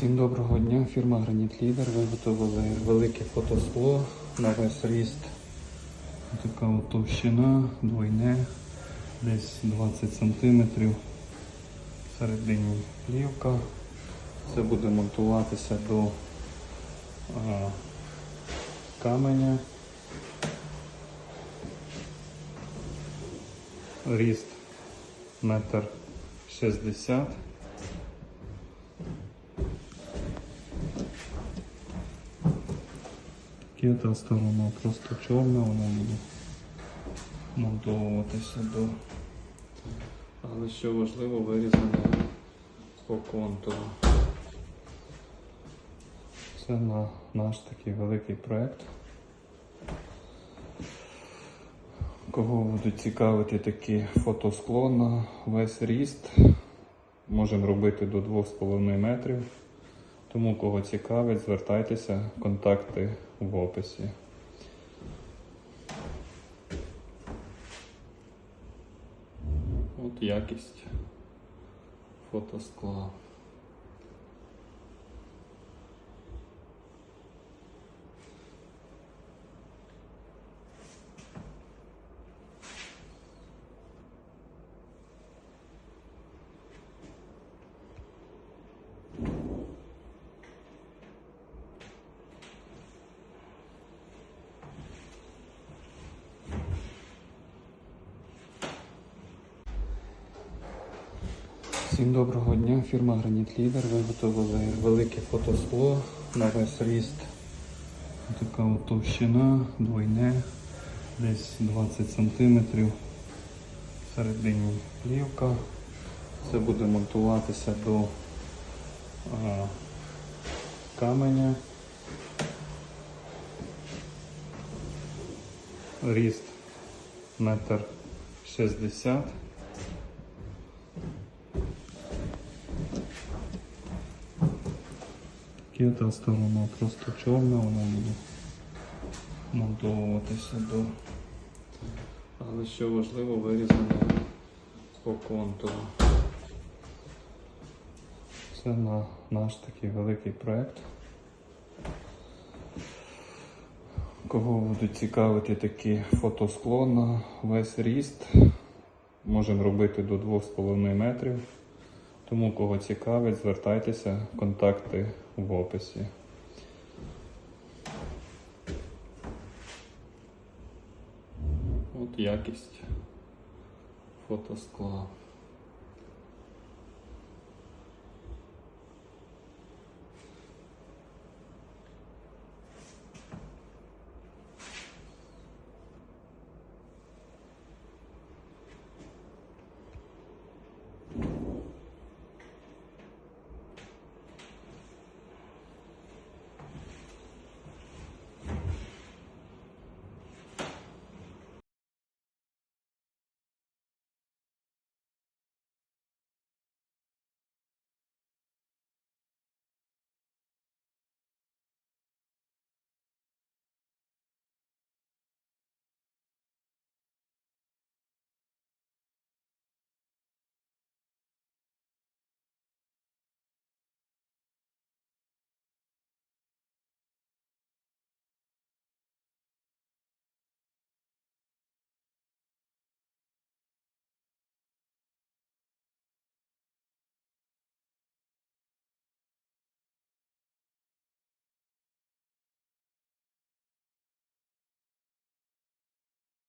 Всім доброго дня, фірма Граніт Лідер виготовили велике фотоскло на весь ріст. Така от товщина, двойне, десь 20 см. Всередині плівка. Це буде монтуватися до а, каменя. Ріст метр шістдесят. Кета сторона просто чорна, вона буде монтовуватися до. Але що важливо, вирізане по контуру. Це на наш такий великий проект. Кого будуть цікавити такі фотоскло на весь ріст, можемо робити до 2,5 метрів. Тому кого цікавить, звертайтеся, контакти в описі. От якість фотоскла. Всім доброго дня, фірма Граніт Лідер виготовили велике фотоскло на весь ріст. Така от товщина, двойне, десь 20 см. Всередині плівка. Це буде монтуватися до а, каменя. Ріст метр шістдесят. Кета сторона просто чорна, вона буде монтовуватися до. Але що важливо, вирізане по контуру. Це на наш такий великий проект. Кого будуть цікавити такі фотоскло на весь ріст, можемо робити до 2,5 метрів. Тому кого цікавить, звертайтеся, контакти в описі. От якість фотоскла.